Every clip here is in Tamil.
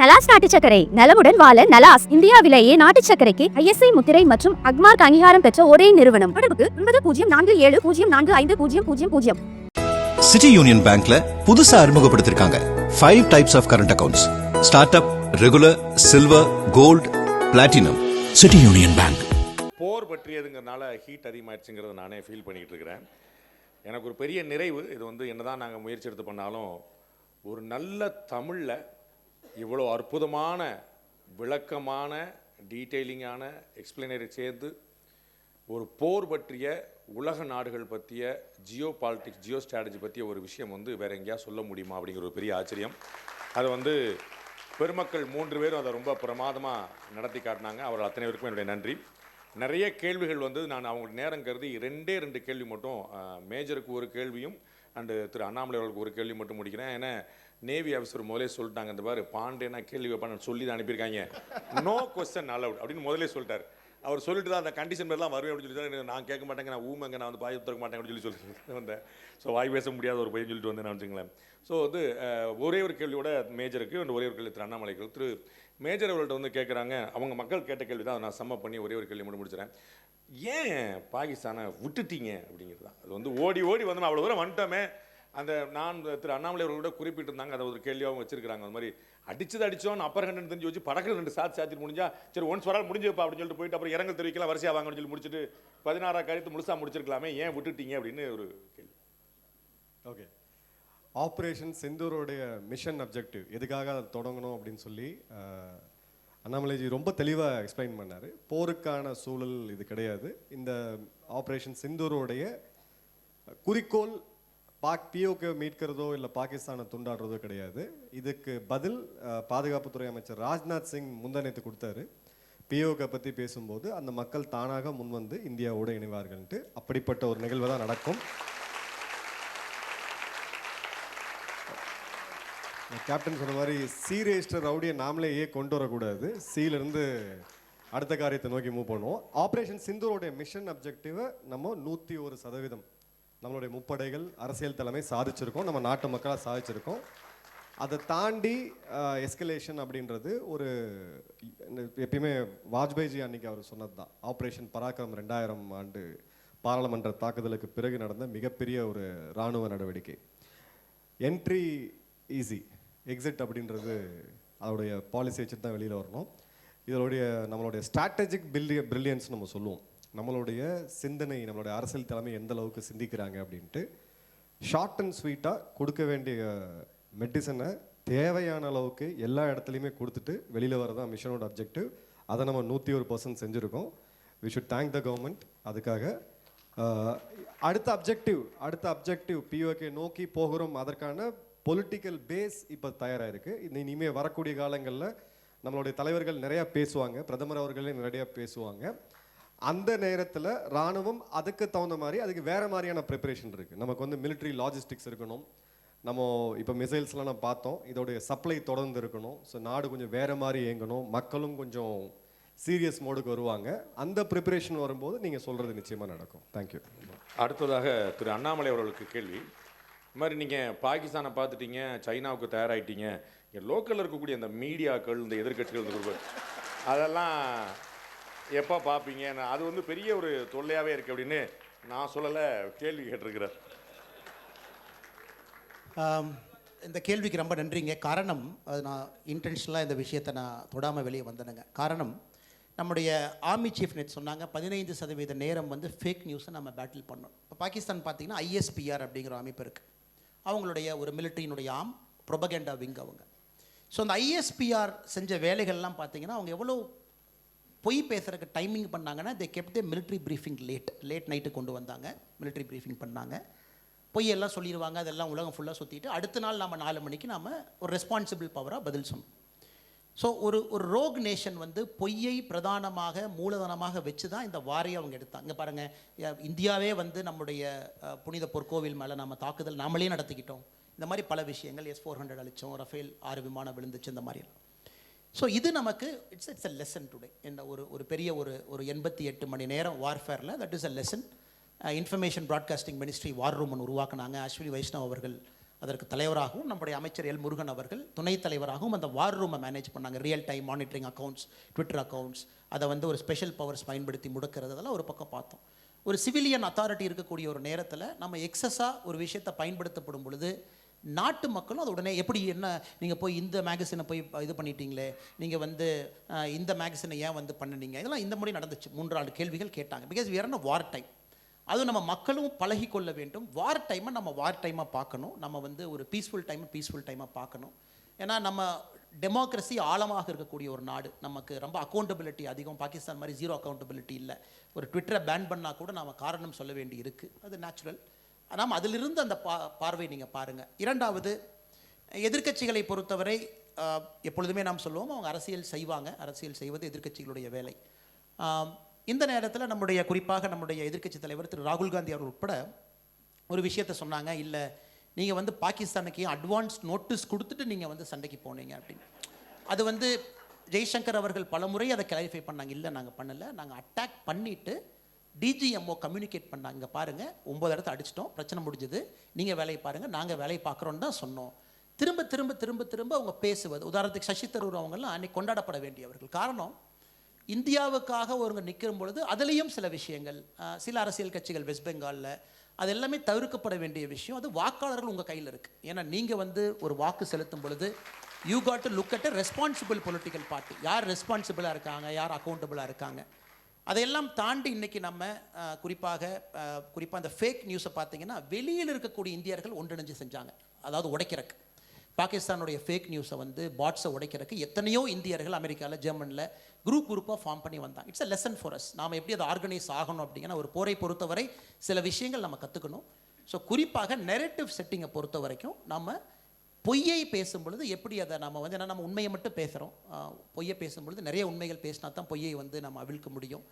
நலாஸ் நாட்டு சர்க்கரை நலமுடன் வாழ நலாஸ் இந்தியாவிலேயே நாட்டு சர்க்கரைக்கு ஐஎஸ்ஐ முத்திரை மற்றும் அக்மார்க் அங்கீகாரம் பெற்ற ஒரே நிறுவனம். தொடர்புக்கு ஒன்பது பூஜ்ஜியம் நான்கு ஏழு பூஜ்ஜியம் நான்கு ஐந்து பூஜ்ஜியம் பூஜ்ஜியம் பூஜ்ஜியம். சிட்டி யூனியன் பேங்க்ல புதுசா அறிமுகப்படுத்திருக்காங்க. Five types of current accounts start up regular silver gold platinum city union bank. போர் பற்றியதுங்கிறனால ஹீட் அதிகமாகிடுச்சுங்கிறத நானே ஃபீல் பண்ணிக்கிட்டு இருக்கிறேன். எனக்கு ஒரு பெரிய நிறைவு. இது வந்து என்னதான் நாங்கள் முயற்சி எடுத்து பண்ணாலும் ஒரு நல்ல தமிழில் இவ்வளோ அற்புதமான விளக்கமான டீட்டெயிலிங்கான எக்ஸ்பிளைனரை சேர்ந்து ஒரு போர் பற்றிய உலக நாடுகள் பற்றிய ஜியோ பாலிட்டிக்ஸ் ஜியோ ஸ்ட்ராட்டஜி பற்றிய ஒரு விஷயம் வந்து வேற எங்கேயா சொல்ல முடியுமா அப்படிங்கிற ஒரு பெரிய ஆச்சரியம். அதை வந்து பெருமக்கள் மூன்று பேரும் அதை ரொம்ப பிரமாதமாக நடத்தி காட்டினாங்க. அவர்கள் அத்தனை பேருக்கும் என்னுடைய நன்றி. நிறைய கேள்விகள் வந்து நான் அவங்களுக்கு நேரம் கருதி ரெண்டே ரெண்டு கேள்வி மட்டும் மேஜருக்கு ஒரு கேள்வியும் அண்டு திரு அண்ணாமலை அவர்களுக்கு ஒரு கேள்வி மட்டும் முடிக்கிறேன். ஏன்னா நேவி ஆஃபீஸர் முதலே சொல்லிட்டாங்க இந்த பாரு. பாண்டேனா கேள்வி வைப்பான்னு சொல்லி தான் அனுப்பியிருக்காங்க. நோ கொஸ்டன் அலவுட் அப்படின்னு முதலே சொல்லிட்டார். அவர் சொல்லிட்டு தான் அந்த கண்டிஷன் பேர்லாம் வருவேன் அப்படின்னு சொல்லி நான் கேட்க மாட்டேங்க நான் ஊமங்க நான் வந்து பாய் திறக்க மாட்டேன் அப்படின்னு சொல்லி சொல்லி வந்தேன். ஸோ வாய் பேச முடியாத ஒரு பையன் சொல்லிட்டு வந்தேன் வச்சுங்களேன் ஸோ வந்து ஒரே ஒரு கேள்வியோட மேஜருக்கு ஒரே ஒரு கேள்வி திரு அண்ணாமலைக்கு திரு மேஜர் அவர்கள்ட்ட வந்து கேட்குறாங்க அவங்க மக்கள் கேட்ட கேள்வி தான் அதை நான் சம்ம பண்ணி ஒரே ஒரு கேள்வி மட்டும் முடிச்சிடறேன் ஏன் பாகிஸ்தானை விட்டுட்டீங்க அப்படிங்கிறது தான். அது வந்து ஓடி ஓடி வந்து அவ்வளோ தூரம் வந்துட்டோமே. அந்த நான் திரு அண்ணாமலை அவர்கள் கூட குறிப்பிட்டிருந்தாங்க அதை ஒரு கேள்வியாகவும் வச்சிருக்காங்க அந்த மாதிரி அடிச்சது அடிச்சோம் அப்பர் ஹண்ட்ரட் தெரிஞ்சு வச்சு படகு ரெண்டு சாத்து சாத்திட்டு முடிஞ்சா சரி ஒன்ஸ் வரால் முடிஞ்சுப்பா அப்படின்னு சொல்லிட்டு போயிட்டு அப்புறம் இரங்கல் தெரிவிக்கலாம் வரிசையாக வாங்கன்னு சொல்லி முடிச்சுட்டு பதினாறாம் காரியத்தை முழுசாக முடிச்சிருக்கலாமே ஏன் விட்டுட்டீங்க அப்படின்னு ஒரு கேள்வி. ஓகே ஆப்ரேஷன் செந்தூரோடைய மிஷன் அப்ஜெக்டிவ் எதுக்காக அதை தொடங்கணும் அப்படின்னு சொல்லி அண்ணாமலைஜி ரொம்ப தெளிவாக எக்ஸ்பிளைன் பண்ணார். போருக்கான சூழல் இது கிடையாது. இந்த ஆப்ரேஷன் சிந்தூரோடைய குறிக்கோள் பாக் பிஓகே மீட்கிறதோ இல்லை பாகிஸ்தானை துண்டாடுறதோ கிடையாது. இதுக்கு பதில் பாதுகாப்புத்துறை அமைச்சர் ராஜ்நாத் சிங் முந்தனைத்து கொடுத்தாரு. பிஓகே பற்றி பேசும்போது அந்த மக்கள் தானாக முன்வந்து இந்தியாவோடு இணைவார்கள்ன்ட்டு அப்படிப்பட்ட ஒரு நிகழ்வு தான் நடக்கும். கேப்டன் சொன்ன மாதிரி சி ரெஜிஸ்டர் ரவுடியை நாமளே ஏன் கொண்டு வரக்கூடாது. சீலேருந்து அடுத்த காரியத்தை நோக்கி மூவ் பண்ணுவோம். ஆப்ரேஷன் சிந்தூரோடைய மிஷன் அப்ஜெக்டிவை நம்ம நூற்றி ஒரு சதவீதம் நம்மளுடைய முப்படைகள் அரசியல் தலைமை சாதிச்சிருக்கோம் நம்ம நாட்டு மக்களாக சாதிச்சிருக்கோம். அதை தாண்டி எஸ்கலேஷன் அப்படின்றது ஒரு எப்பயுமே வாஜ்பாய்ஜி அன்னைக்கு அவர் சொன்னது தான் ஆப்ரேஷன் பராக்கிரம் ரெண்டாயிரம் ஆண்டு பாராளுமன்ற தாக்குதலுக்கு பிறகு நடந்த மிகப்பெரிய ஒரு இராணுவ நடவடிக்கை. என்ட்ரி ஈஸி எக்ஸிட் அப்படின்றது அதோடைய பாலிசி வச்சுட்டு தான் வெளியில் வரணும். இதனுடைய நம்மளுடைய ஸ்ட்ராட்டஜிக் பில்லி பிரில்லியன்ஸ் நம்ம சொல்லுவோம். நம்மளுடைய சிந்தனை நம்மளுடைய அரசியல் தலைமை எந்த அளவுக்கு சிந்திக்கிறாங்க அப்படின்ட்டு ஷார்ட் அண்ட் ஸ்வீட்டாக கொடுக்க வேண்டிய மெடிசனை தேவையான அளவுக்கு எல்லா இடத்துலையுமே கொடுத்துட்டு வெளியில் வரதான் மிஷனோட அப்ஜெக்டிவ் அதை நம்ம நூற்றி ஒரு பர்சன்ட் செஞ்சுருக்கோம். We should thank the government அதுக்காக அடுத்த அப்ஜெக்டிவ் அடுத்த அப்ஜெக்டிவ் பிஓகே நோக்கி போகிறோம். அதற்கான பொலிட்டிக்கல் பேஸ் இப்போ தயாராகிருக்கு இது இனிமேல் வரக்கூடிய காலங்களில் நம்மளுடைய தலைவர்கள் நிறையா பேசுவாங்க. பிரதமர் அவர்களே நிறையா பேசுவாங்க. அந்த நேரத்தில் ராணுவம் அதுக்கு தகுந்த மாதிரி அதுக்கு வேறு மாதிரியான ப்ரிப்பரேஷன் இருக்குது நமக்கு வந்து மிலிட்ரி லாஜிஸ்டிக்ஸ் இருக்கணும். நம்ம இப்போ மிசைல்ஸ்லாம் நம்ம பார்த்தோம். இதோடைய சப்ளை தொடர்ந்து இருக்கணும். ஸோ நாடு கொஞ்சம் வேறு மாதிரி இயங்கணும். மக்களும் கொஞ்சம் சீரியஸ் மோடுக்கு வருவாங்க. அந்த ப்ரிப்பரேஷன் வரும்போது நீங்கள் சொல்கிறது நிச்சயமாக நடக்கும். தேங்க்யூ அடுத்ததாக திரு அண்ணாமலை அவர்களுக்கு கேள்வி. இது மாதிரி நீங்கள் பாகிஸ்தானை பார்த்துட்டீங்க சைனாவுக்கு தயாராகிட்டீங்க இங்கே லோக்கலில் இருக்கக்கூடிய அந்த மீடியாக்கள் இந்த எதிர்க்கட்சிகள் அதெல்லாம் எப்போ பார்ப்பீங்க நான் அது வந்து பெரிய ஒரு தொல்லையாகவே இருக்குது அப்படின்னு நான் சொல்லலை கேள்வி கேட்டிருக்கிறார். இந்த கேள்விக்கு ரொம்ப நன்றிங்க. காரணம் அது நான் இன்டென்ஷனலாக இந்த விஷயத்தை நான் தொடாமல் வெளியே வந்தேனுங்க. காரணம் நம்முடைய ஆர்மி சீஃப் நேற்று சொன்னாங்க பதினைந்து சதவீத நேரம் வந்து ஃபேக் நியூஸை நம்ம பேட்டில் பண்ணோம் இப்போ பாகிஸ்தான் பார்த்தீங்கன்னா ஐஎஸ்பிஆர் அப்படிங்கிற அமைப்பு இருக்குது அவங்களுடைய ஒரு மிலிட்ரியினுடைய ஆம் ப்ரொபகேண்டா விங் அவங்க. ஸோ அந்த ஐஎஸ்பிஆர் செஞ்ச வேலைகள்லாம் பார்த்தீங்கன்னா அவங்க எவ்வளோ பொய் பேசுறதுக்கு டைமிங் பண்ணாங்கன்னா they kept they military briefing late late night கொண்டு வந்தாங்க. மிலிட்ரி ப்ரீஃபிங் பண்ணாங்க. பொய் எல்லாம் சொல்லிடுவாங்க. அதெல்லாம் உலகம் ஃபுல்லாக சுற்றிட்டு அடுத்த நாள் நம்ம நாலு மணிக்கு நாம் ஒரு ரெஸ்பான்சிபிள் பவராக பதில் சொன்னோம். ஸோ ஒரு ஒரு ரோக் நேஷன் வந்து பொய்யை பிரதானமாக மூலதனமாக வச்சு தான் இந்த வாரியை அவங்க எடுத்தாங்க. இங்கே பாருங்கள் இந்தியாவே வந்து நம்முடைய புனித பொற்கோவில் மேலே நம்ம தாக்குதல் நாமளே நடத்திக்கிட்டோம். இந்த மாதிரி பல விஷயங்கள் எஸ் ஃபோர் ஹண்ட்ரட் அழிச்சோம் ரஃபேல் ஆறு விமானம் விழுந்துச்சு இந்த மாதிரி ஸோ இது நமக்கு it's it's a lesson today இந்த ஒரு ஒரு பெரிய ஒரு ஒரு எண்பத்தி எட்டு மணி நேரம் வார்ஃபேரில் that is a lesson information broadcasting ministry war room ஒன்று உருவாக்குனாங்க. அஸ்வினி வைஷ்ணவ் அவர்கள் அதற்கு தலைவராகவும் நம்முடைய அமைச்சர் எல் முருகன் அவர்கள் துணைத் தலைவராகவும் அந்த வார் ரூமை மேனேஜ் பண்ணாங்க. Real time monitoring accounts Twitter accounts அதை வந்து ஒரு ஸ்பெஷல் பவர்ஸ் பயன்படுத்தி முடக்கிறது அதெல்லாம் ஒரு பக்கம் பார்த்தோம். ஒரு சிவிலியன் அத்தாரிட்டி இருக்கக்கூடிய ஒரு நேரத்தில் நம்ம எக்ஸஸாக ஒரு விஷயத்தை பயன்படுத்தப்படும் பொழுது நாட்டு மக்களும் அது உடனே எப்படி என்ன நீங்கள் போய் இந்த மேகசினை போய் இது பண்ணிட்டீங்களே நீங்கள் வந்து இந்த மேகசினை ஏன் வந்து பண்ணுனீங்க? இதெல்லாம் இந்த முறை நடந்துச்சு. மூன்று கேள்விகள் கேட்டாங்க. பிகாஸ் வேறு என்ன வார் டைம் அதுவும் நம்ம மக்களும் பழகி கொள்ள வேண்டும். வார் டைமை நம்ம வார் டைமாக பார்க்கணும். நம்ம வந்து ஒரு பீஸ்ஃபுல் டைமை பீஸ்ஃபுல் டைமாக பார்க்கணும். ஏன்னா நம்ம டெமோக்ரஸி ஆழமாக இருக்கக்கூடிய ஒரு நாடு. நமக்கு ரொம்ப அக்கௌண்டபிலிட்டி அதிகம். பாகிஸ்தான் மாதிரி ஜீரோ அக்கௌண்டபிலிட்டி இல்லை. ஒரு ட்விட்டரை பேன் பண்ணால் கூட நாம் காரணம் சொல்ல வேண்டி இருக்குது அது நேச்சுரல் நாம் அதிலிருந்து அந்த பா பார்வை நீங்கள் பாருங்கள் இரண்டாவது எதிர்க்கட்சிகளை பொறுத்தவரை எப்பொழுதுமே நாம் சொல்லுவோம் அவங்க அரசியல் செய்வாங்க. அரசியல் செய்வது எதிர்க்கட்சிகளுடைய வேலை. இந்த நேரத்தில் நம்முடைய குறிப்பாக நம்முடைய எதிர்க்கட்சி தலைவர் திரு. ராகுல் காந்தி அவர்கள் உட்பட ஒரு விஷயத்தை சொன்னாங்க. இல்லை நீங்கள் வந்து பாகிஸ்தானுக்கு அட்வான்ஸ் நோட்டீஸ் கொடுத்துட்டு நீங்கள் வந்து சண்டைக்கு போனீங்க அப்படின்னு. அது வந்து ஜெய்சங்கர் அவர்கள் பலமுறை அதை கிளாரிஃபை பண்ணாங்க. இல்லை நாங்கள் பண்ணலை. நாங்கள் அட்டாக் பண்ணிவிட்டு டிஜிஎம்ஓ கம்யூனிகேட் பண்ணாங்க இங்கே பாருங்க ஒம்பது இடத்த அடிச்சிட்டோம் பிரச்சனை முடிஞ்சது. நீங்கள் வேலையை பாருங்கள் நாங்கள் வேலையை பார்க்குறோன்னு தான் சொன்னோம். திரும்ப திரும்ப திரும்ப திரும்ப அவங்க பேசுவது. உதாரணத்துக்கு சசி தரூர் அவங்கெல்லாம் அன்னைக்கு கொண்டாடப்பட வேண்டியவர்கள். காரணம் இந்தியாவுக்காக ஒருங்க நிற்கும் பொழுது அதுலேயும் சில விஷயங்கள். சில அரசியல் கட்சிகள் வெஸ்ட் பெங்காலில் அது எல்லாமே தவிர்க்கப்பட வேண்டிய விஷயம். அது வாக்காளர்கள் உங்கள் கையில் இருக்குது ஏன்னா நீங்கள் வந்து ஒரு வாக்கு செலுத்தும் பொழுது you got to look at a responsible political party யார் ரெஸ்பான்சிபிளாக இருக்காங்க யார் அக்கௌண்டபிளாக இருக்காங்க. அதையெல்லாம் தாண்டி இன்னைக்கு நம்ம குறிப்பாக குறிப்பாக அந்த ஃபேக் நியூஸை பார்த்தீங்கன்னா வெளியில் இருக்கக்கூடிய இந்தியர்கள் ஒன்றிணைஞ்சு செஞ்சாங்க. அதாவது உடைக்கிறக்கு. பாகிஸ்தானுடைய ஃபேக் நியூஸை வந்து பாட்ஸை உடைக்கிறதுக்கு எத்தனையோ இந்தியர்கள் அமெரிக்காவில் ஜெர்மனில் குரூப் குரூப்பாக ஃபார்ம் பண்ணி வந்தாங்க it's a lesson for us நாம் எப்படி அதை ஆர்கனைஸ் ஆகணும் அப்படிங்கிற ஒரு போரை பொறுத்தவரை சில விஷயங்கள் நம்ம கற்றுக்கணும் ஸோ குறிப்பாக நெரட்டிவ் செட்டிங்கை பொறுத்த வரைக்கும் நம்ம பொய்யை பேசும் பொழுது எப்படி அதை நம்ம வந்து ஏன்னா நம்ம உண்மையை மட்டும் பேசுகிறோம் பொய்யை பேசும் பொழுது நிறைய உண்மைகள் பேசினா தான் பொய்யை வந்து நம்ம அவிழ்க்க முடியும்.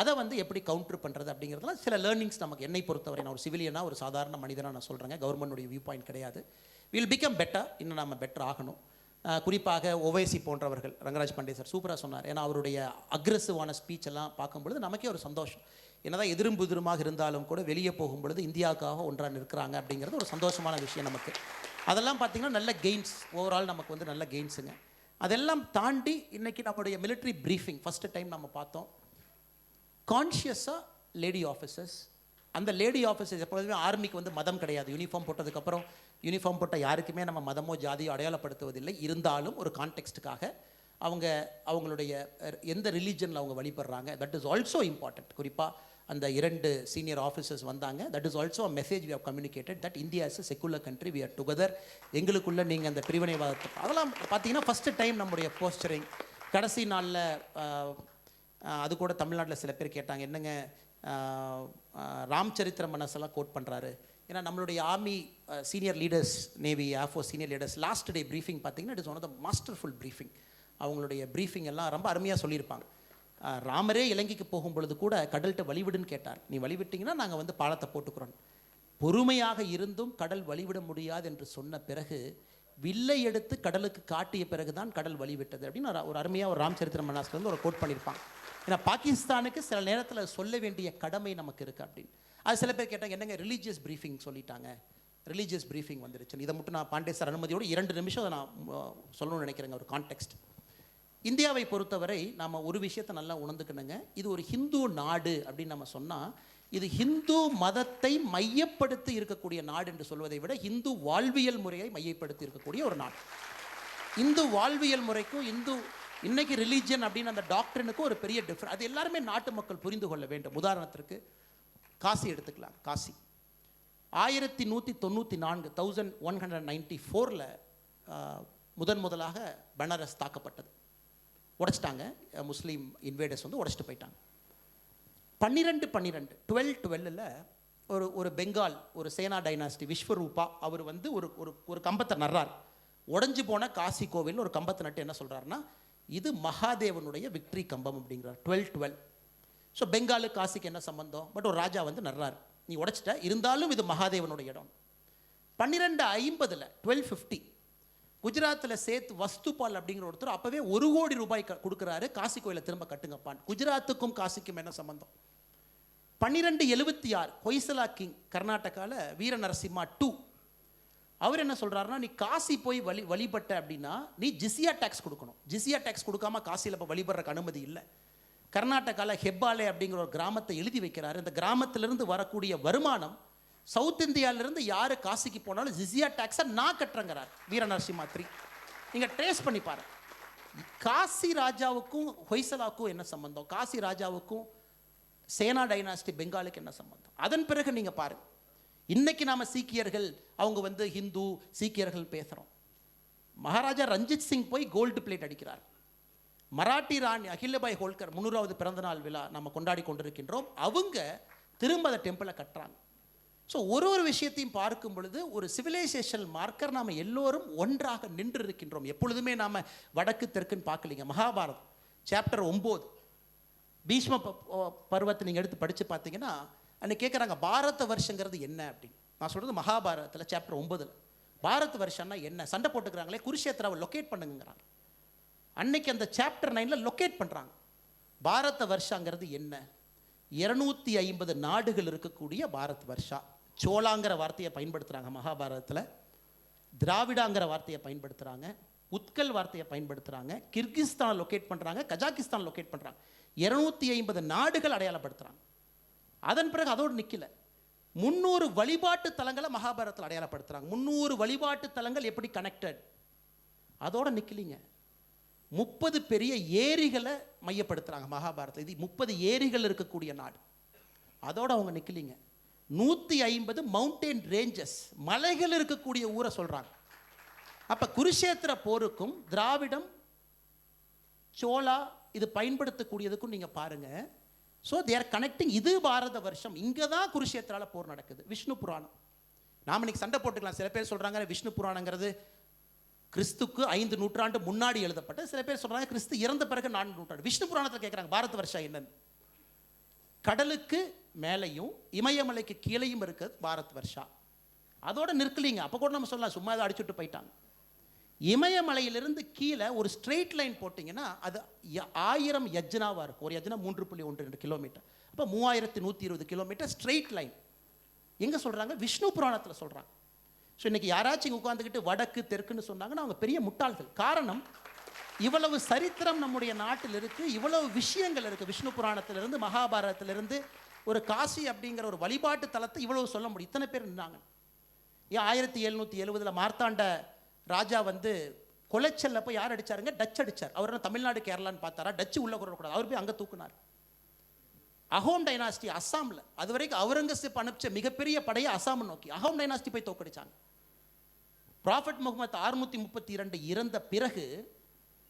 அதை வந்து எப்படி கவுண்டர் பண்ணுறது அப்படிங்கிறதுலாம் சில லேர்னிங்ஸ் நமக்கு என்னை பொறுத்தவரை நான் ஒரு சிவிலியனாக ஒரு சாதாரண மனிதனாக நான் சொல்கிறேங்க கவர்மெண்டுடைய வியூ பாயிண்ட் கிடையாது. வில் பிகம் பெட்டர் இன்னும் நம்ம பெட்டர் ஆகணும். குறிப்பாக ஓவைசி போன்றவர்கள் ரங்கராஜ் பாண்டே சார் சூப்பராக சொன்னார். ஏன்னா அவருடைய அக்ரெசிவான ஸ்பீச் எல்லாம் பார்க்கும்பொழுது நமக்கே ஒரு சந்தோஷம். என்னதான் எதிரும் புதிருமாக இருந்தாலும் கூட வெளியே போகும்பொழுது இந்தியாவுக்காக ஒன்றாக நிற்கிறாங்க அப்படிங்கிறது ஒரு சந்தோஷமான விஷயம் நமக்கு. அதெல்லாம் பார்த்தீங்கன்னா நல்ல கெயின்ஸ் ஓவரால் நமக்கு வந்து நல்ல கெயின்ஸுங்க அதெல்லாம் தாண்டி இன்றைக்கி நம்மளுடைய மிலிட்ரி ப்ரீஃபிங் ஃபஸ்ட்டு டைம் நம்ம பார்த்தோம். கான்ஷியஸாக லேடி ஆஃபீஸர்ஸ் அந்த லேடி ஆஃபீஸர்ஸ் எப்பொழுதுமே ஆர்மிக்கு வந்து மதம் கிடையாது. யூனிஃபார்ம் போட்டதுக்கப்புறம் யூனிஃபார்ம் போட்ட யாருக்குமே நம்ம மதமோ ஜாதியோ அடையாளப்படுத்துவதில்லை. இருந்தாலும் ஒரு கான்டெக்ட்டுக்காக அவங்க அவங்களுடைய எந்த ரிலீஜனில் அவங்க வழிபடுறாங்க தட் இஸ் ஆல்சோ இம்பார்ட்டண்ட் குறிப்பாக அந்த இரண்டு சீனியர் ஆஃபீஸர்ஸ் வந்தாங்க. That is also message we have communicated that India is secular country we are together எங்களுக்குள்ளே நீங்கள் அந்த பிரிவினைவாதத்தை அதெல்லாம் பார்த்தீங்கன்னா ஃபஸ்ட்டு டைம் நம்முடைய போஸ்டரிங் கடைசி நாளில் அது கூட தமிழ்நாட்டில் சில பேர் கேட்டாங்க என்னங்க ராம் சரித்திர மனசெல்லாம் கோட் பண்ணுறாரு ஏன்னா நம்மளுடைய army senior leaders navy of senior leaders last day briefing பார்த்தீங்கன்னா it is one of the masterful briefing அவங்களுடைய ப்ரீஃபிங் எல்லாம் ரொம்ப அருமையாக சொல்லியிருப்பாங்க. ராமரே இலங்கைக்கு போகும் பொழுது கூட கடல்கிட்ட வழிவிடுன்னு கேட்டார். நீ வழிவிட்டீங்கன்னா நாங்கள் வந்து பாலத்தை போட்டுக்கிறோம். பொறுமையாக இருந்தும் கடல் வழிவிட முடியாது என்று சொன்ன பிறகு வில்லை எடுத்து கடலுக்கு காட்டிய பிறகுதான் கடல் வழிவிட்டது அப்படின்னு ஒரு- அருமையாக ஒரு ராம் சரித்திர வந்து ஒரு கோட் பண்ணியிருப்பான். ஏன்னா பாகிஸ்தானுக்கு சில நேரத்தில் சொல்ல வேண்டிய கடமை நமக்கு இருக்குது அப்படின்னு. அது சில பேர் கேட்டாங்க என்னங்க ரிலீஜியஸ் ப்ரீஃபிங் சொல்லிட்டாங்க. ரிலீஜியஸ் ப்ரீஃபிங் வந்துருச்சு இதை மட்டும் நான் பாண்டே சார் அனுமதியோடு இரண்டு நிமிஷம் நான் சொல்லணும்னு நினைக்கிறேங்க ஒரு கான்டெக்ட் இந்தியாவை பொறுத்தவரை நாம் ஒரு விஷயத்தை நல்லா உணர்ந்துக்கணுங்க. இது ஒரு ஹிந்து நாடு அப்படின்னு நம்ம சொன்னால் இது ஹிந்து மதத்தை மையப்படுத்தி இருக்கக்கூடிய நாடு என்று சொல்வதை விட இந்து வாழ்வியல் முறையை மையப்படுத்தி இருக்கக்கூடிய ஒரு நாடு. இந்து வாழ்வியல் முறைக்கும் இந்து இன்னைக்கு ரிலீஜியன் அப்படின்னு அந்த டாக்டரினுக்கும் ஒரு பெரிய டிஃப்ரெண்ட் அது எல்லாருமே நாட்டு மக்கள் புரிந்து கொள்ள வேண்டும். உதாரணத்திற்கு காசி எடுத்துக்கலாம். காசி. ஆயிரத்தி நூற்றி தொண்ணூற்றி நான்கு தௌசண்ட் ஒன் ஹண்ட்ரட் நைன்டி ஃபோரில் முதன் முதலாக பனாரஸ் தாக்கப்பட்டது. உடைச்சிட்டாங்க. முஸ்லீம் இன்வேடர்ஸ் வந்து உடச்சிட்டு போயிட்டாங்க. பன்னிரெண்டு பன்னிரெண்டு டுவெல் டுவெல்லில் ஒரு ஒரு பெங்கால் ஒரு சேனா டைனாஸ்டி விஸ்வரூபா அவர் வந்து ஒரு ஒரு ஒரு கம்பத்தை நடுறார். உடஞ்சி போன காசி கோவில் ஒரு கம்பத்தை நட்டு என்ன சொல்கிறாருன்னா இது மகாதேவனுடைய விக்ட்ரி கம்பம் அப்படிங்கிறார் டுவெல் டுவெல் ஸோ பெங்காலு காசிக்கு என்ன சம்பந்தம்? பட் ஒரு ராஜா வந்து நடுறார். நீ உடைச்சிட்ட இருந்தாலும் இது மகாதேவனுடைய இடம். பன்னிரெண்டு ஐம்பதில் டுவெல் ஃபிஃப்டி குஜராத்தில் சேத் வஸ்துபால் அப்படிங்கிற ஒருத்தர் அப்போவே ஒரு கோடி ரூபாய் கொடுக்குறாரு. காசி கோயிலை திரும்ப கட்டுங்கப்பான் குஜராத்துக்கும் காசிக்கும் என்ன சம்பந்தம்? பன்னிரெண்டு எழுபத்தி ஆறு கொய்சலா கிங் கர்நாடகாவில் வீர நரசிம்மா டூ. அவர் என்ன சொல்கிறாருன்னா நீ காசி போய் வழி வழிபட்ட அப்படின்னா நீ ஜிசியா டேக்ஸ் கொடுக்கணும். ஜிசியா டேக்ஸ் கொடுக்காம காசியில் இப்போ வழிபடுறக்கு அனுமதி இல்லை. கர்நாடகாவில் ஹெப்பாலே அப்படிங்கிற ஒரு கிராமத்தை எழுதி வைக்கிறாரு. இந்த கிராமத்திலிருந்து வரக்கூடிய வருமானம் சவுத் இந்தியாவிலிருந்து யார் காசிக்கு போனாலும் ஜிசியா டேக்ஸை நான் கட்டுறேங்கிறார் வீரநரசிம்மாத்ரி நீங்கள் ட்ரேஸ் பண்ணி பாருங்க காசி ராஜாவுக்கும் ஹொய்சலாக்கும் என்ன சம்பந்தம்? காசி ராஜாவுக்கும் சேனா டைனாஸ்டி பெங்காலுக்கு என்ன சம்பந்தம்? அதன் பிறகு நீங்கள் பாருங்க. இன்னைக்கு நாம் சீக்கியர்கள் அவங்க வந்து ஹிந்து சீக்கியர்கள் பேசுகிறோம் மகாராஜா ரஞ்சித் சிங் போய் கோல்டு பிளேட் அடிக்கிறார். மராட்டி ராணி அகிலபாய் ஹோல்கர் முன்னூறாவது பிறந்தநாள் விழா நம்ம கொண்டாடி கொண்டிருக்கின்றோம். அவங்க திரும்ப அந்த டெம்பிளை கட்டுறாங்க. ஸோ ஒரு ஒரு விஷயத்தையும் பார்க்கும் பொழுது ஒரு சிவிலைசேஷன் மார்க்கர் நாம் எல்லோரும் ஒன்றாக நின்று இருக்கின்றோம் எப்பொழுதுமே நாம் வடக்கு தெற்குன்னு பார்க்கலீங்க. மகாபாரதம் சாப்டர் ஒம்பது. பீஷ்ம ப- பருவத்தை நீங்கள் எடுத்து படித்து பார்த்தீங்கன்னா அன்னைக்கு கேட்குறாங்க பாரத வருஷங்கிறது என்ன அப்படின்னு. நான் சொல்கிறது மகாபாரதத்தில் சாப்டர் ஒம்பதில். பாரத் வருஷம்னா என்ன? சண்டை போட்டுக்கிறாங்களே குருஷேத்திராவை லொக்கேட் பண்ணுங்கிறாங்க அன்னைக்கு அந்த சாப்டர் நைனில் லொக்கேட் பண்ணுறாங்க பாரத வருஷங்கிறது என்ன? இரநூத்தி ஐம்பது நாடுகள் இருக்கக்கூடிய பாரத் வருஷா சோளாங்கிற வார்த்தையை பயன்படுத்துகிறாங்க மகாபாரதத்தில் திராவிடாங்கிற வார்த்தையை பயன்படுத்துகிறாங்க உத்கல் வார்த்தையை பயன்படுத்துகிறாங்க கிர்கிஸ்தான் லொக்கேட் பண்ணுறாங்க கஜாகிஸ்தான் லொக்கேட் பண்ணுறாங்க இரநூத்தி ஐம்பது நாடுகள் அடையாளப்படுத்துகிறாங்க அதன் பிறகு அதோடு நிற்கல முந்நூறு வழிபாட்டு தலங்களை மகாபாரதத்தில் அடையாளப்படுத்துகிறாங்க முந்நூறு வழிபாட்டு தலங்கள் எப்படி கனெக்டட் அதோட நிற்கலிங்க முப்பது பெரிய ஏரிகளை மையப்படுத்துகிறாங்க மகாபாரதம் இது முப்பது ஏரிகள் இருக்கக்கூடிய நாடு. அதோடு அவங்க நிற்கலிங்க நூற்றி ஐம்பது மவுண்டெயின் ரேஞ்சஸ் மலைகள் இருக்கக்கூடிய ஊரை சொல்கிறாங்க அப்போ குருஷேத்திர போருக்கும் திராவிடம் சோலா இது பயன்படுத்தக்கூடியதுக்கும் நீங்கள் பாருங்க. ஸோ தேர் கனெக்டிங் இது பாரத வருஷம் இங்கே தான் குருஷேத்திரால போர் நடக்குது விஷ்ணு புராணம். நாம் இன்னைக்கு சண்டை போட்டுக்கலாம் சில பேர் சொல்கிறாங்க விஷ்ணு புராணங்கிறது கிறிஸ்துக்கு ஐந்து நூற்றாண்டு முன்னாடி எழுதப்பட்ட சில பேர் சொல்கிறாங்க கிறிஸ்து இறந்த பிறகு நான்கு நூற்றாண்டு. விஷ்ணு புராணத்தில் கேட்குறாங்க பாரத வருஷம் என்னன்னு. கடலுக்கு மேலேயும் இமயமலைக்கு கீழேயும் இருக்குது பாரத் வருஷா. அதோட நிற்கலீங்க. அப்போ கூட நம்ம சொல்லலாம் சும்மா அதை அடிச்சுட்டு போயிட்டாங்க. இமயமலையிலிருந்து கீழே ஒரு ஸ்ட்ரெயிட் லைன் போட்டிங்கன்னா அது ய- ஆயிரம் யஜ்னாவாக இருக்கும். ஒரு யஜ்னா மூன்று புள்ளி ஒன்று ரெண்டு கிலோமீட்டர் அப்போ மூவாயிரத்தி நூற்றி இருபது கிலோமீட்டர் ஸ்ட்ரெயிட் லைன் எங்கே சொல்கிறாங்க விஷ்ணு புராணத்தில் சொல்கிறாங்க ஸோ இன்னைக்கு யாராச்சும் இங்கே உட்காந்துக்கிட்டு வடக்கு தெற்குன்னு சொன்னாங்கன்னா அவங்க பெரிய முட்டாள்கள். காரணம் இவ்வளவு சரித்திரம் நம்முடைய நாட்டில் இருக்குது இவ்வளவு விஷயங்கள் இருக்குது விஷ்ணு புராணத்திலிருந்து மகாபாரதத்திலிருந்து ஒரு காசி அப்படிங்கிற ஒரு வழிபாட்டு தலத்தை இவ்வளவு சொல்ல முடியும். இத்தனை பேர் இருந்தாங்க ஏன் ஆயிரத்தி எழுநூற்றி எழுபதில் மார்த்தாண்ட ராஜா வந்து கொலைச்சல்ல போய் யார் அடிச்சாருங்க? டச் அடிச்சார். அவர் என்ன தமிழ்நாடு கேரளான்னு பார்த்தாரா? டச்சு உள்ள கூடாது அவர் போய் அங்கே தூக்குனார். அஹோம் டைனாஸ்டி அஸ்ஸாமில். அது வரைக்கும் அவுரங்கசீப் அனுப்பிச்ச மிகப்பெரிய படையை அஸ்ஸாம் நோக்கி அஹோம் டைனாஸ்டி போய் தோக்கடிச்சாங்க ப்ராஃபட் முகமது அறுநூத்தி முப்பத்தி இரண்டு இறந்த பிறகு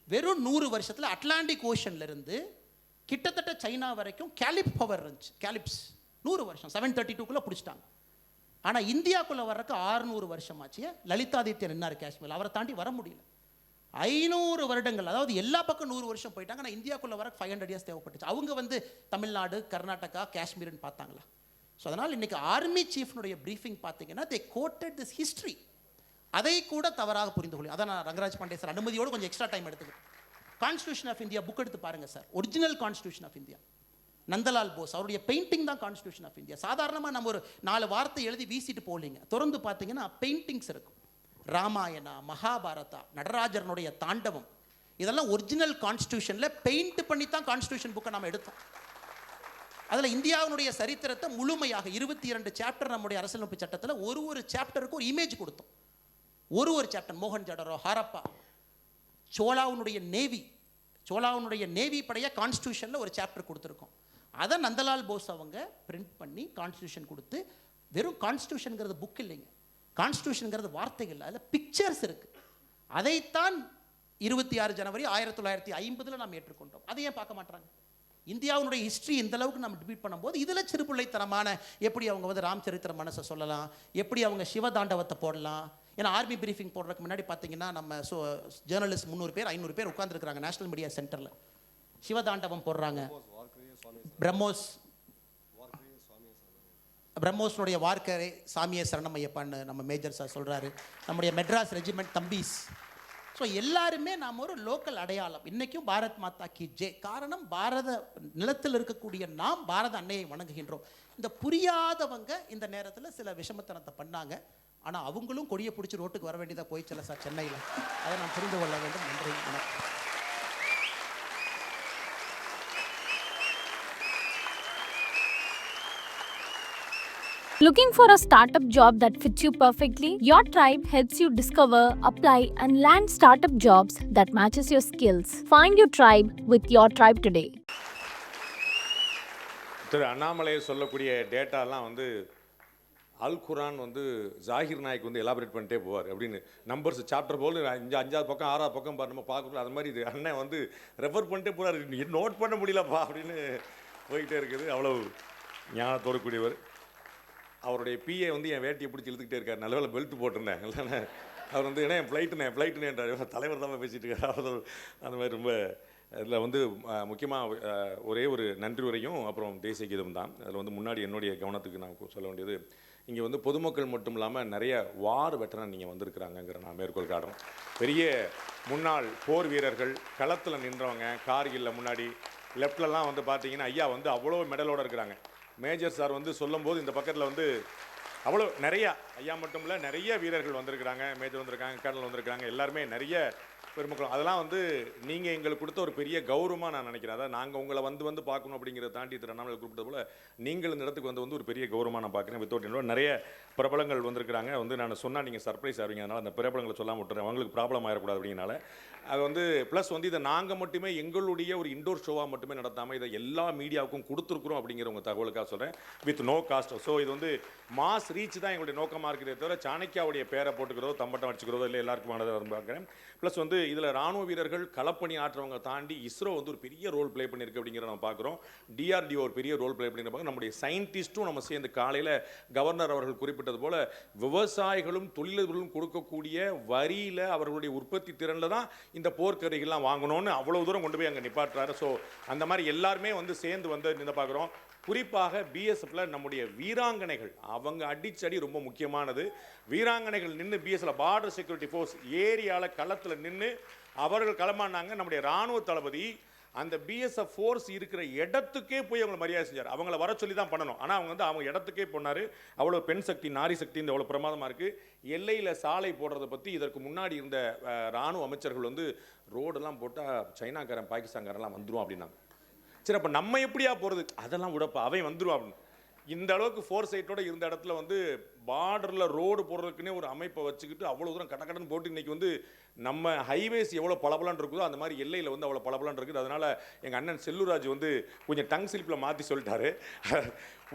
வெறும் நூறு வருஷத்தில் அட்லாண்டிக் ஓஷன்ல இருந்து கிட்டத்தட்ட சைனா வரைக்கும் கேலிப் பவர் இருந்துச்சு. கேலிப்ஸ். நூறு வருஷம். செவன் தேர்ட்டி டூக்குள்ளே பிடிச்சிட்டாங்க. ஆனால் இந்தியாக்குள்ளே வர்றதுக்கு ஆறுநூறு வருஷம் ஆச்சு லலிதாதித்யன் என்னார் காஷ்மீர் அவரை தாண்டி வர முடியல. ஐநூறு வருடங்கள் அதாவது எல்லா பக்கம் நூறு வருஷம் போயிட்டாங்க. ஆனால் இந்தியாக்குள்ளே வர ஃபைவ் ஹண்ட்ரட் இயர்ஸ் தேவைப்பட்டுச்சு. அவங்க வந்து தமிழ்நாடு கர்நாடகா காஷ்மீர்னு பார்த்தாங்களா? ஸோ அதனால் இன்னைக்கு ஆர்மி சீஃப்னுடைய ப்ரீஃபிங் பார்த்தீங்கன்னா தே கோட்டட் திஸ் ஹிஸ்ட்ரி அதை கூட தவறாக புரிந்து கொள்ளும் அதான் நான் ரங்கராஜ் பாண்டே சார் அனுமதியோடு கொஞ்சம் எக்ஸ்ட்ரா டைம் எடுத்துக்கிறேன் கான்ஸ்டியூஷன் ஆஃப் இந்தியா புக் எடுத்து பாருங்க sir original constitution of India Nandalal Bose அவருடைய பெயிண்டிங் தான் கான்ஸ்டியூஷன் ஆஃப் இந்தியா சாதாரணமாக நம்ம ஒரு நாலு வார்த்தை எழுதி வீசிட்டு போகலிங்க. திறந்து பார்த்தீங்கன்னா பெயிண்டிங்ஸ் இருக்கும். ராமாயணா மகாபாரதா நடராஜரனுடைய தாண்டவம். இதெல்லாம் ஒரிஜினல் கான்ஸ்டியூஷனில் பெயிண்ட் பண்ணி தான் கான்ஸ்டியூஷன் புக்கை நம்ம எடுத்தோம். அதில் இந்தியாவினுடைய சரித்திரத்தை முழுமையாக இருபத்தி இரண்டு சாப்டர் நம்முடைய அரசியலமைப்பு சட்டத்தில் ஒரு ஒரு சாப்டருக்கு ஒரு இமேஜ் கொடுத்தோம். ஒரு ஒரு சாப்டர் மோகன் ஜடரோ ஹாரப்பா சோலாவுனுடைய நேவி சோலாவுனுடைய நேவி படைய கான்ஸ்டியூஷனில் ஒரு சாப்டர் கொடுத்துருக்கோம். அதை நந்தலால் போஸ் அவங்க பிரிண்ட் பண்ணி கான்ஸ்டியூஷன் கொடுத்து வெறும் கான்ஸ்டியூஷனுங்கிறது புக் இல்லைங்க. கான்ஸ்டியூஷனுங்கிறது வார்த்தைகள் அதில் பிக்சர்ஸ் இருக்குது அதைத்தான் இருபத்தி ஆறு ஜனவரி ஆயிரத்தி தொள்ளாயிரத்தி ஐம்பதில் நாம் ஏற்றுக்கொண்டோம். அதை ஏன் பார்க்க மாட்டாங்க இந்தியாவுடைய ஹிஸ்ட்ரி இந்த அளவுக்கு நம்ம டிபீட் பண்ணும்போது இதில் சிறுபிள்ளைத்தனமான எப்படி அவங்க வந்து ராம் சரித்திர மனசை சொல்லலாம் எப்படி அவங்க சிவதாண்டவத்தை போடலாம் ஏன்னா ஆர்மி பிரீஃபிங் போடுறதுக்கு முன்னாடி பார்த்தீங்கன்னா நம்ம ஸோ ஜேர்னலிஸ்ட் முந்நூறு பேர் ஐநூறு பேர் உட்காந்துருக்காங்க நேஷனல் மீடியா சென்டரில் சிவதாண்டவம் போடுறாங்க. பிரம்மோஸ் பிரம்மோஸ்னுடைய வார்க்கரை சாமியை சரணமையப்பான்னு நம்ம மேஜர் சார் சொல்கிறாரு நம்முடைய மெட்ராஸ் ரெஜிமெண்ட் தம்பீஸ். ஸோ எல்லாருமே நாம் ஒரு லோக்கல் அடையாளம். இன்றைக்கும் பாரத் மாதா கி ஜே காரணம் பாரத நிலத்தில் இருக்கக்கூடிய நாம் பாரத அன்னையை வணங்குகின்றோம். இந்த புரியாதவங்க இந்த நேரத்தில் சில விஷமத்தனத்தை பண்ணாங்க. ஆனால் அவங்களும் கொடியை பிடிச்சி ரோட்டுக்கு வர வேண்டியதாக போயிச்சல சார் சென்னையில் அதை நான் புரிந்து கொள்ள வேண்டும் நன்றி வணக்கம் Looking for a startup job that fits you perfectly? Your tribe helps you discover, apply, and land startup jobs that matches your skills. Find your tribe with your tribe today. Thiru Annamalai சொல்லக்கூடிய டேட்டாலாம் வந்து அல் குரான் வந்து ஜாகிர் நாய்க்கு வந்து எலாபரேட் பண்ணிட்டே போவார். அப்படின்னு நம்பர்ஸ் சாப்டர் போல் அஞ்சு அஞ்சாவது பக்கம் ஆறாவது பக்கம் நம்ம பார்க்கணும். அது மாதிரி இது. அண்ணன் வந்து ரெஃபர் பண்ணிட்டே போகிறார் நோட் பண்ண முடியலப்பா அப்படின்னு போய்கிட்டே இருக்குது. அவ்வளோ ஞானத்தோடு கூடியவர். அவருடைய பிஏ வந்து என் வேட்டியை பிடிச்சி இழுத்துக்கிட்டே இருக்கார். நல்ல வேலை பெல்ட் போட்டிருந்தேன். இல்லைன்னா அவர் வந்து என்ன ஃப்ளைட்டுனே ஃப்ளைட்டுனேன்றார் தலைவர் தான் பேசிட்டு இருக்கார். அவர் அந்த மாதிரி ரொம்ப இதில் வந்து முக்கியமாக ஒரே ஒரு நன்றி உரையும் அப்புறம் தேசிய கீதம் தான். அதில் வந்து முன்னாடி என்னுடைய கவனத்துக்கு நான் சொல்ல வேண்டியது இங்கே வந்து பொதுமக்கள் மட்டும் இல்லாமல் நிறைய வார் வெட்டரன் நீங்கள் வந்திருக்கிறாங்கங்கிற நான் மேற்கோள் காட்டுறோம் பெரிய முன்னாள் போர் வீரர்கள் களத்தில் நின்றவங்க கார்கில்ல முன்னாடி லெஃப்ட்லலாம் வந்து பார்த்தீங்கன்னா ஐயா வந்து அவ்வளோ மெடலோடு இருக்கிறாங்க. மேஜர் சார் வந்து சொல்லும்போது இந்த பக்கத்தில் வந்து அவ்வளோ நிறையா ஐயா மட்டும் இல்லை நிறைய வீரர்கள் வந்திருக்கிறாங்க. மேஜர் வந்திருக்காங்க கர்னல் வந்திருக்காங்க எல்லாருமே நிறைய பெருமக்கள் அதெல்லாம் வந்து நீங்கள் எங்களுக்கு கொடுத்த ஒரு பெரிய கௌரவமாக நான் நினைக்கிறேன். அதாவது நாங்கள் உங்களை வந்து வந்து பார்க்கணும் அப்படிங்கிறத தாண்டி திரு அண்ணாமலை குறிப்பிட்டது போல் நீங்கள் இந்த இடத்துக்கு வந்து வந்து ஒரு பெரிய கௌரவமாக நான் பார்க்குறேன். வித்தவுட் இன்னொரு நிறைய பிரபலங்கள் வந்திருக்கிறாங்க. வந்து நான் சொன்னால் நீங்கள் சர்ப்ரைஸ் ஆவீங்க. அதனால் அந்த பிரபலங்களை சொல்லாமல் விட்டுறேன். அவங்களுக்கு ப்ராப்ளம் ஆகிடக்கூடாது அப்படிங்கனால அது வந்து ப்ளஸ் வந்து இதை நாங்கள் மட்டுமே எங்களுடைய ஒரு இண்டோர் ஷோவாக மட்டுமே நடத்தாமல் இதை எல்லா மீடியாவுக்கும் கொடுத்துருக்குறோம் அப்படிங்கிற உங்கள் தகவலுக்காக சொல்கிறேன் வித் நோ காஸ்ட் ஸோ இது வந்து மாஸ் ரீச் தான் எங்களுடைய நோக்கமாக இருக்கிறதே தவிர சாணக்கியாவுடைய பேரை போட்டுக்கிறதோ தம்பட்டம் அடிச்சுக்கிறதோ இல்லை எல்லாருக்குமானதை பார்க்குறேன். ப்ளஸ் வந்து இதில் ராணுவ வீரர்கள் களப்பணி ஆற்றுறவங்க தாண்டி இஸ்ரோ வந்து ஒரு பெரிய ரோல் ப்ளே பண்ணியிருக்கு அப்படிங்கிறத நம்ம பார்க்குறோம். டிஆர்டிஓ ஒரு பெரிய ரோல் ப்ளே பண்ணியிருப்பாங்க. நம்முடைய சயின்டிஸ்ட்டும் நம்ம சேர்ந்து காலையில் கவர்னர் அவர்கள் குறிப்பிட்டது போல் விவசாயிகளும் தொழிலதிபர்களும் கொடுக்கக்கூடிய வரியில் அவர்களுடைய உற்பத்தி திறனில் தான் இந்த போர்க்கருவிகள்லாம் வாங்கணும்னு அவ்வளோ தூரம் கொண்டு போய் அங்கே நிப்பாட்டுறாரு. ஸோ அந்த மாதிரி எல்லாருமே வந்து சேர்ந்து வந்து நின்று பார்க்குறோம். குறிப்பாக பிஎஸ்எஃப்ல நம்முடைய வீராங்கனைகள். அவங்க அடிச்சடி ரொம்ப முக்கியமானது. வீராங்கனைகள் நின்று பிஎஸ்எஃப்ல பார்டர் செக்யூரிட்டி ஃபோர்ஸ் ஏரியாவில் களத்தில் நின்று அவர்கள் களமானாங்க. நம்முடைய ராணுவ தளபதி அந்த பிஎஸ்எஃப் ஃபோர்ஸ் இருக்கிற இடத்துக்கே போய் அவங்களை மரியாதை செஞ்சார். அவங்கள வர சொல்லி தான் பண்ணணும். ஆனால் அவங்க வந்து அவங்க இடத்துக்கே போனார். அவ்வளோ பெண் சக்தி நாரி சக்தி இந்த அவ்வளோ பிரமாதமாக இருக்குது எல்லையில் சாலை போடுறதை பற்றி இதற்கு முன்னாடி இருந்த இராணுவ ராணுவ அமைச்சர்கள் வந்து ரோடெல்லாம் போட்டால் சைனாக்காரன் பாகிஸ்தான்காரெல்லாம் வந்துடும் அப்படின்னாங்க. சரி அப்போ நம்ம எப்படியா போகிறது அதெல்லாம் விடப்பா அவன் வந்துடுவான் அப்படின்னு. இந்த அளவுக்கு ஃபோர் சைட்டோட இருந்த இடத்துல வந்து பார்டரில் ரோடு போடுறதுக்குன்னே ஒரு அமைப்பை வச்சுக்கிட்டு அவ்வளோ தூரம் கடக்கடன் போட்டு இன்றைக்கி வந்து நம்ம ஹைவேஸ் எவ்வளோ பளபளன்னு இருக்குதோ அந்த மாதிரி எல்லையில் வந்து அவ்வளோ பளபளன்னு இருக்குது. அதனால் எங்கள் அண்ணன் செல்லுராஜ் வந்து கொஞ்சம் டங் ஸ்லிப்பில் மாற்றி சொல்லிட்டாரு.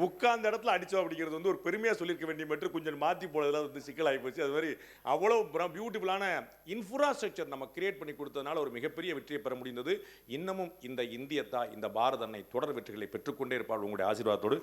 உட்கார்ந்த இடத்துல அடித்தோம் அப்படிங்கிறது வந்து ஒரு பெருமையாக சொல்லியிருக்க வேண்டிய மட்டும் கொஞ்சம் மாற்றி போனதில் வந்து சிக்கலாகி போச்சு. அது மாதிரி அவ்வளோ பியூட்டிஃபுல்லான இன்ஃப்ராஸ்ட்ரக்சர் நம்ம கிரியேட் பண்ணி கொடுத்ததுனால ஒரு மிகப்பெரிய வெற்றியை பெற முடிந்தது. இன்னமும் இந்த இந்தியத்தா இந்த பாரத அன்னை தொடர் வெற்றிகளை பெற்றுக்கொண்டே இருப்பார் உங்களுடைய ஆசீர்வாதத்தோடு.